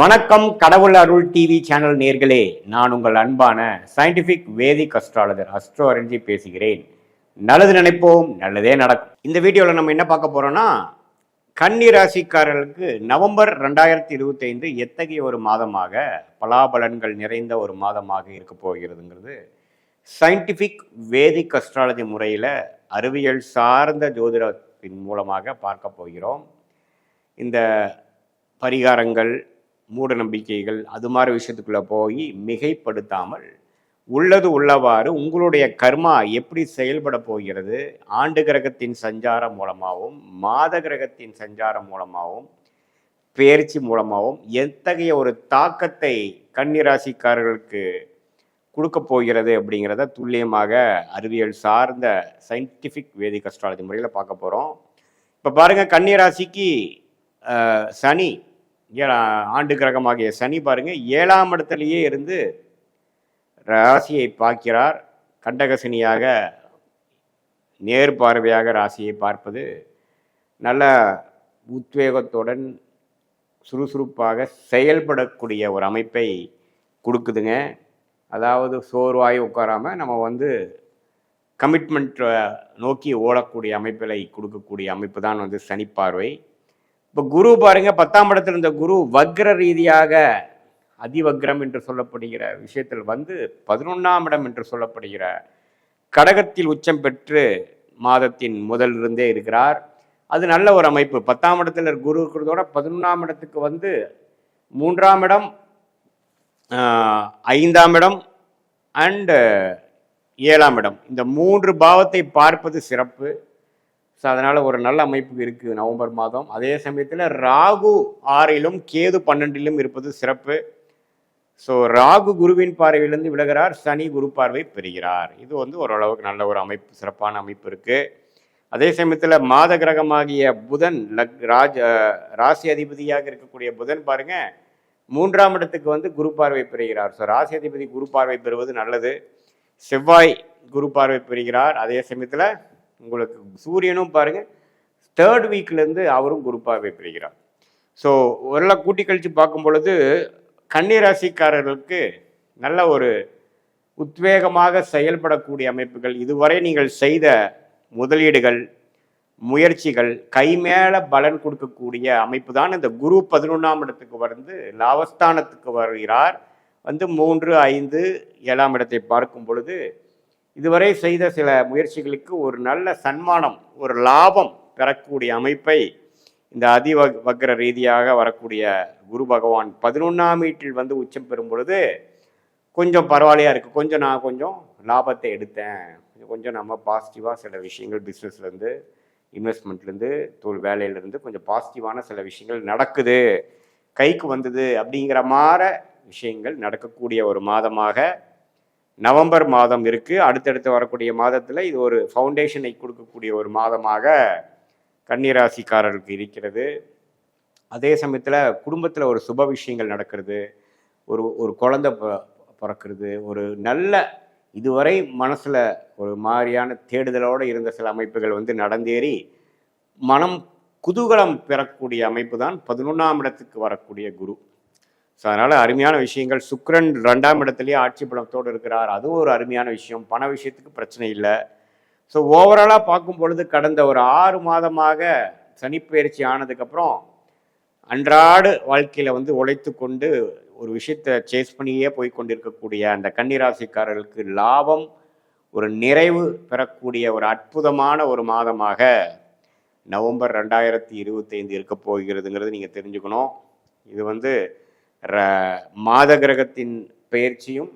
வணக்கம் கடவுள் அருள் TV channel நேர்களே நான் உங்கள் அன்பான சயின்டிபிக் வேதிக் அஸ்ட்ராலஜர் அஸ்ட்ரோ அரஞ்சி பேசுகிறேன். நல்லது நினைப்போம் நல்லதே நடக்கும். இந்த வீடியோவில் நம்ம என்ன பார்க்க போறோம்னா கன்னி ராசிக்காரர்களுக்கு நவம்பர் ரெண்டாயிரத்தி இருபத்தைந்து எத்தகைய ஒரு மாதமாக பலாபலன்கள் நிறைந்த ஒரு மாதமாக இருக்க போகிறதுங்கிறது சயின்டிஃபிக் வேதிக் அஸ்ட்ராலஜி முறையில் அறிவியல் சார்ந்த ஜோதிடத்தின் மூலமாக பார்க்க போகிறோம். இந்த பரிகாரங்கள் மூட நம்பிக்கைகள் அது மாதிரி விஷயத்துக்குள்ளே போய் மிகைப்படுத்தாமல் உள்ளது உள்ளவாறு உங்களுடைய கர்மா எப்படி செயல்பட போகிறது? ஆண்டு கிரகத்தின் சஞ்சாரம் மூலமாகவும் மாத கிரகத்தின் சஞ்சாரம் மூலமாகவும் பேர்ச்சி மூலமாகவும் எத்தகைய ஒரு தாக்கத்தை கன்னிராசிக்காரர்களுக்கு கொடுக்க போகிறது அப்படிங்கிறத துல்லியமாக அறிவியல் சார்ந்த சயின்டிஃபிக் வேதிக் அஸ்ட்ராலஜி முறையில் பார்க்க போகிறோம் இப்போ பாருங்கள் கன்னிராசிக்கு சனி ஏழா ஆண்டு கிரகமாகிய சனி பாருங்கள் ஏழாம் இடத்துலையே இருந்து ராசியை பார்க்கிறார். கண்டகசனியாக நேர் பார்வையாக ராசியை பார்ப்பது நல்ல உத்வேகத்துடன் சுறுசுறுப்பாக செயல்படக்கூடிய ஒரு அமைப்பை கொடுக்குதுங்க. அதாவது சோர்வாய் உட்காராமல் நம்ம வந்து கமிட்மெண்ட்டை நோக்கி ஓடக்கூடிய அமைப்பிலை கொடுக்கக்கூடிய அமைப்பு தான் வந்து சனிப்பார்வை இப்போ குரு பாருங்க பத்தாம் இடத்துல இருந்த குரு வக்ர ரீதியாக அதிவக்ரம் என்று சொல்லப்படுகிற விஷயத்தில் வந்து பதினொன்றாம் இடம் என்று சொல்லப்படுகிற கடகத்தில் உச்சம் பெற்று மாதத்தின் முதலிருந்தே இருக்கிறார். அது நல்ல ஒரு அமைப்பு. பத்தாம் இடத்துல குரு இருக்கிறதோட பதினொன்றாம் இடத்துக்கு வந்து மூன்றாம் இடம் ஐந்தாம் இடம் அண்டு ஏழாம் இடம். இந்த மூன்று பாவத்தை பார்ப்பது சிறப்பு. ஸோ அதனால் ஒரு நல்ல அமைப்பு இருக்குது நவம்பர் மாதம். அதே சமயத்தில் ராகு ஆறிலும் கேது பன்னெண்டிலும் இருப்பது சிறப்பு. ஸோ ராகு குருவின் பார்வையிலிருந்து விலகிறார் சனி குரு பார்வை பெறுகிறார். இது வந்து ஓரளவுக்கு நல்ல ஒரு அமைப்பு சிறப்பான அமைப்பு இருக்குது அதே சமயத்தில் மாத கிரகமாகிய புதன் லக் ராஜ ராசி அதிபதியாக இருக்கக்கூடிய புதன் பாருங்கள் மூன்றாம் இடத்துக்கு வந்து குரு பார்வை பெறுகிறார். ஸோ ராசி அதிபதி குரு பார்வை பெறுவது நல்லது. செவ்வாய் குரு பார்வை பெறுகிறார். அதே சமயத்தில் உங்களுக்கு சூரியனும் பாருங்க. தேர்ட் வீக்லேருந்து அவரும் குரூப்பாகவே பிரிகிறார். பெறுகிறார் ஸோ ஓரளவு கூட்டி கழித்து பார்க்கும் பொழுது கன்னிராசிக்காரர்களுக்கு நல்ல ஒரு உத்வேகமாக செயல்படக்கூடிய அமைப்புகள். இதுவரை நீங்கள் செய்த முதலீடுகள் முயற்சிகள் கைமேல பலன் கொடுக்கக்கூடிய அமைப்பு தான் இந்த குரு பதினொன்றாம் இடத்துக்கு வந்து லாபஸ்தானத்துக்கு வருகிறார். வந்து மூன்று ஐந்து ஏழாம் இடத்தை பார்க்கும் பொழுது இதுவரை செய்த சில முயற்சிகளுக்கு ஒரு நல்ல சன்மானம் ஒரு லாபம் பெறக்கூடிய அமைப்பை இந்த அதிவ வக்ர ரீதியாக வரக்கூடிய குரு பகவான் பதினொன்றாம் வீட்டில் வந்து உச்சம் பெறும் பொழுது கொஞ்சம் பரவாயில்லையா இருக்குது கொஞ்சம் நான் கொஞ்சம் லாபத்தை எடுத்தேன். கொஞ்சம் நம்ம பாசிட்டிவாக சில விஷயங்கள் பிஸ்னஸ்லேருந்து இன்வெஸ்ட்மெண்ட்லேருந்து தொழில் வேலையிலேருந்து கொஞ்சம் பாசிட்டிவான சில விஷயங்கள் நடக்குது. கைக்கு வந்தது அப்படிங்கிற மாதிரி விஷயங்கள் நடக்கக்கூடிய ஒரு மாதமாக நவம்பர் மாதம் இருக்குது அடுத்தடுத்து வரக்கூடிய மாதத்தில் இது ஒரு ஃபவுண்டேஷனை கொடுக்கக்கூடிய ஒரு மாதமாக கன்னிராசிக்காரர்களுக்கு இருக்கிறது. அதே சமயத்தில் குடும்பத்தில் ஒரு சுப விஷயங்கள் நடக்கிறது. ஒரு ஒரு குழந்த ப- பிறக்கிறது. ஒரு நல்ல இதுவரை மனசில் ஒரு மாதிரியான தேடுதலோடு இருந்த சில அமைப்புகள் வந்து நடந்தேறி மனம் குதூகலம் பெறக்கூடிய அமைப்பு தான் பதினொன்றாம் இடத்துக்கு வரக்கூடிய குரு. ஸோ அதனால் அருமையான விஷயங்கள். சுக்ரன் ரெண்டாம் இடத்துலேயே ஆட்சி பலத்தோடு இருக்கிறார். அதுவும் ஒரு அருமையான விஷயம். பண விஷயத்துக்கு பிரச்சனை இல்லை. ஸோ ஓவராலாக பார்க்கும் பொழுது கடந்த ஒரு ஆறு மாதமாக சனிப்பயிற்சி ஆனதுக்கப்புறம் அன்றாட வாழ்க்கையில் வந்து உழைத்து கொண்டு ஒரு விஷயத்தை சேஸ் பண்ணியே போய் கொண்டிருக்கக்கூடிய அந்த கன்னிராசிக்காரர்களுக்கு லாபம் ஒரு நிறைவு பெறக்கூடிய ஒரு அற்புதமான ஒரு மாதமாக நவம்பர் ரெண்டாயிரத்தி இருபத்தைந்து இருக்க போகிறதுங்கிறது நீங்கள் தெரிஞ்சுக்கணும். இது வந்து மாத கிரகத்தின் பெயர்ச்சியும்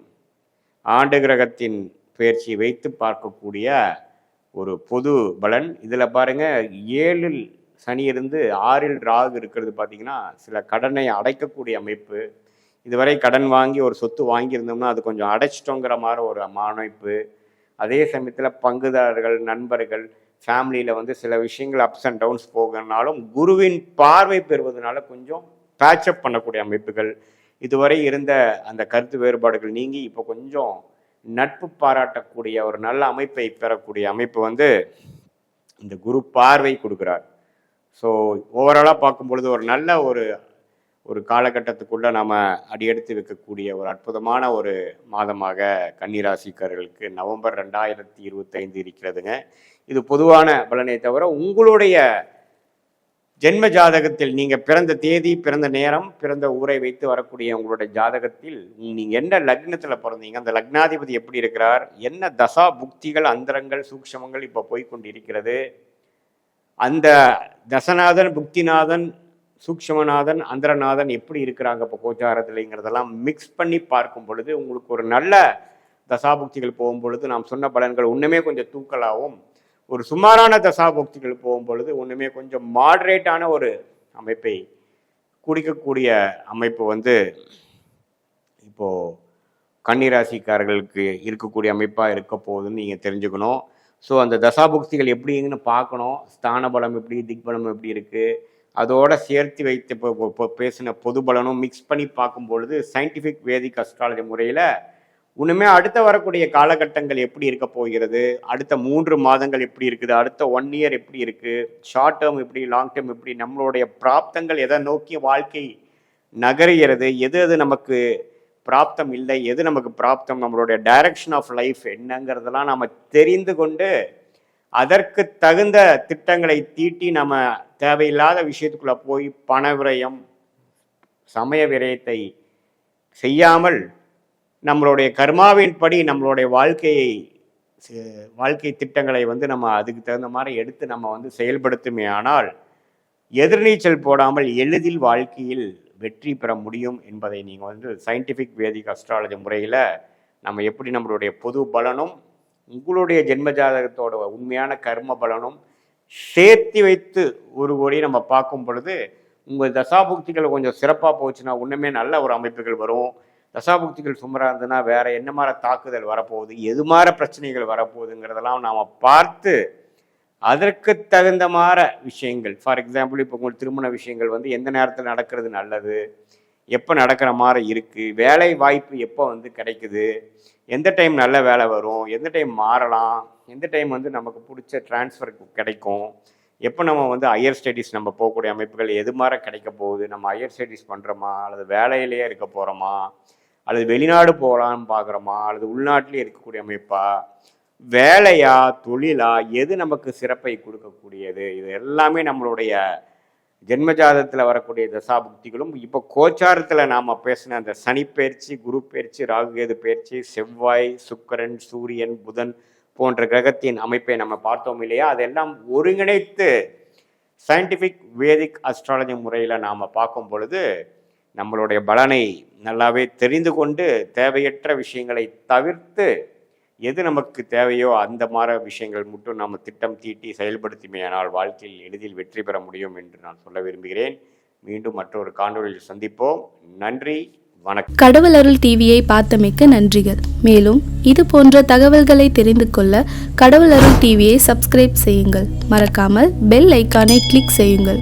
ஆண்டு கிரகத்தின் பயிற்சியை வைத்து பார்க்கக்கூடிய ஒரு பொது பலன். இதில் பாருங்கள் ஏழில் சனி இருந்து ஆறில் ராகு இருக்கிறது பார்த்திங்கன்னா சில கடனை அடைக்கக்கூடிய அமைப்பு. இதுவரை கடன் வாங்கி ஒரு சொத்து வாங்கியிருந்தோம்னா அது கொஞ்சம் அடைச்சிட்டோங்கிற மாதிரி ஒரு அமைப்பு. அதே சமயத்தில் பங்குதாரர்கள் நண்பர்கள் ஃபேமிலியில் வந்து சில விஷயங்கள் அப்ஸ் அண்ட் டவுன்ஸ் போகிறனாலும் குருவின் பார்வை பெறுவதனால கொஞ்சம் பேட்சப் பண்ணக்கூடிய அமைப்புகள் இதுவரை இருந்த அந்த கருத்து வேறுபாடுகள் நீங்கி இப்போ கொஞ்சம் நட்பு பாராட்டக்கூடிய ஒரு நல்ல அமைப்பை பெறக்கூடிய அமைப்பு வந்து இந்த குரு பார்வை கொடுக்குறார். ஸோ ஓவராலாக பார்க்கும் பொழுது ஒரு நல்ல ஒரு ஒரு காலகட்டத்துக்குள்ளே நாம் அடியெடுத்து வைக்கக்கூடிய ஒரு அற்புதமான ஒரு மாதமாக கன்னிராசிக்காரர்களுக்கு நவம்பர் ரெண்டாயிரத்தி இருபத்தைந்து இருக்கிறதுங்க. இது பொதுவான பலனை தவிர உங்களுடைய ஜென்ம ஜாதகத்தில் நீங்கள் பிறந்த தேதி பிறந்த நேரம் பிறந்த ஊரை வைத்து வரக்கூடிய உங்களுடைய ஜாதகத்தில் நீங்கள் என்ன லக்னத்தில் பிறந்தீங்க அந்த லக்னாதிபதி எப்படி இருக்கிறார் என்ன தசா புக்திகள் அந்தரங்கள் சூக்ஷமங்கள் இப்போ போய் இருக்கிறது அந்த தசநாதன் புக்திநாதன் சூக்ஷமநாதன் அந்தரநாதன் எப்படி இருக்கிறாங்க இப்போ கோச்சாரத்துலங்கிறதெல்லாம் மிக்ஸ் பண்ணி பார்க்கும் பொழுது உங்களுக்கு ஒரு நல்ல தசாபுக்திகள் போகும் பொழுது நாம் சொன்ன பலன்கள் இன்னுமே கொஞ்சம் தூக்கலாகவும் ஒரு சுமாரான தசாபோக்திகள் போகும் பொழுது ஒன்றுமே கொஞ்சம் மாடரேட்டான ஒரு அமைப்பை குடிக்கக்கூடிய அமைப்பு வந்து இப்போது கன்னிராசிக்காரர்களுக்கு இருக்கக்கூடிய அமைப்பாக இருக்க போகுதுன்னு நீங்கள் தெரிஞ்சுக்கணும். ஸோ அந்த தசாபுக்திகள் எப்படிங்கன்னு பார்க்கணும். ஸ்தான பலம் எப்படி திக்பலம் எப்படி இருக்குது அதோட சேர்த்து வைத்து இப்போ இப்போ பேசின பொது பலனும் மிக்ஸ் பண்ணி பார்க்கும் பொழுது சயின்டிஃபிக் வேதிக் அஸ்ட்ராலஜி முறையில் இன்னுமே அடுத்த வரக்கூடிய காலகட்டங்கள் எப்படி இருக்க போகிறது? அடுத்த மூன்று மாதங்கள் எப்படி இருக்குது? அடுத்த ஒன் இயர் எப்படி இருக்குது ஷார்ட் டேர்ம் எப்படி லாங் டேர்ம் எப்படி? நம்மளுடைய பிராப்தங்கள் எதை நோக்கி வாழ்க்கை நகருகிறது? எது எது நமக்கு பிராப்தம் இல்லை? எது நமக்கு பிராப்தம்? நம்மளுடைய டைரக்ஷன் ஆஃப் லைஃப் என்னங்கிறதெல்லாம் நம்ம தெரிந்து கொண்டு அதற்கு தகுந்த திட்டங்களை தீட்டி நம்ம தேவையில்லாத விஷயத்துக்குள்ளே போய் பண விரயம் சமய விரயத்தை செய்யாமல் நம்மளுடைய கர்மாவின்படி நம்மளுடைய வாழ்க்கையை வாழ்க்கை திட்டங்களை வந்து நம்ம அதுக்கு தகுந்த மாதிரி எடுத்து நம்ம வந்து செயல்படுத்துமே ஆனால் எதிர்நீச்சல் போடாமல் எளிதில் வாழ்க்கையில் வெற்றி பெற முடியும் என்பதை நீங்கள் வந்து சயின்டிஃபிக் வேதிக் அஸ்ட்ராலஜி முறையில் நம்ம எப்படி நம்மளுடைய பொது பலனும் உங்களுடைய ஜென்ம ஜாதகத்தோட உண்மையான கர்ம பலனும் சேர்த்து வைத்து ஒரு ஒரே நம்ம பார்க்கும் பொழுது உங்கள் தசாபுக்திகள் கொஞ்சம் சிறப்பாக போச்சுன்னா இன்னுமே நல்ல ஒரு அமைப்புகள் வரும். தசாபுக்திகள் சுமராக இருந்ததுன்னா வேற என்ன மாதிரி தாக்குதல் வரப்போகுது எது மாதிரி பிரச்சனைகள் வரப்போகுதுங்கிறதெல்லாம் நாம் பார்த்து அதற்கு தகுந்த மாதிரி விஷயங்கள் ஃபார் எக்ஸாம்பிள் இப்போ உங்களுக்கு திருமண விஷயங்கள் வந்து எந்த நேரத்தில் நடக்கிறது நல்லது எப்போ நடக்கிற மாதிரி இருக்குது வேலை வாய்ப்பு எப்போ வந்து கிடைக்குது எந்த டைம் நல்ல வேலை வரும் எந்த டைம் மாறலாம் எந்த டைம் வந்து நமக்கு பிடிச்ச டிரான்ஸ்ஃபர் கிடைக்கும் எப்போ நம்ம வந்து ஹையர் ஸ்டடீஸ் நம்ம போகக்கூடிய அமைப்புகள் எது மாதிரி கிடைக்க போகுது நம்ம ஹையர் ஸ்டடீஸ் பண்ணுறோமா அல்லது வேலையிலேயே இருக்க போகிறோமா அல்லது வெளிநாடு போகலான்னு பார்க்குறோமா? அல்லது உள்நாட்டிலே இருக்கக்கூடிய அமைப்பா? வேலையா? தொழிலா? எது நமக்கு சிறப்பை கொடுக்கக்கூடியது? இது எல்லாமே நம்மளுடைய ஜென்மஜாதத்தில் வரக்கூடிய தசாபுக்திகளும் இப்போ கோச்சாரத்தில் நாம் பேசின அந்த சனி பயிற்சி குரு பயிற்சி ராகுகேது பயிற்சி செவ்வாய் சுக்கரன் சூரியன் புதன் போன்ற கிரகத்தின் அமைப்பை நம்ம பார்த்தோம் இல்லையா? அதெல்லாம் ஒருங்கிணைத்து சயின்டிஃபிக் வேதிக் அஸ்ட்ராலஜி முறையில் நாம் பார்க்கும் பொழுது நம்மளுடைய பலனை நல்லாவே தெரிந்து கொண்டு தேவையற்ற விஷயங்களை தவிர்த்து எது நமக்கு தேவையோ அந்த மாதிரி விஷயங்கள் மட்டும் நாம் திட்டம் தீட்டி செயல்படுத்திமையானால் வாழ்க்கையில் எளிதில் வெற்றி பெற முடியும் என்று நான் சொல்ல விரும்புகிறேன். மீண்டும் மற்றொரு காணொளியில் சந்திப்போம். நன்றி வணக்கம். கடவுள் அருள் டிவியை பார்த்தமைக்கு நன்றிகள். மேலும் இது போன்ற தகவல்களை தெரிந்து கொள்ள கடவுள் அருள் டிவியை சப்ஸ்கிரைப் செய்யுங்கள். மறக்காமல் பெல் ஐக்கானை கிளிக் செய்யுங்கள்.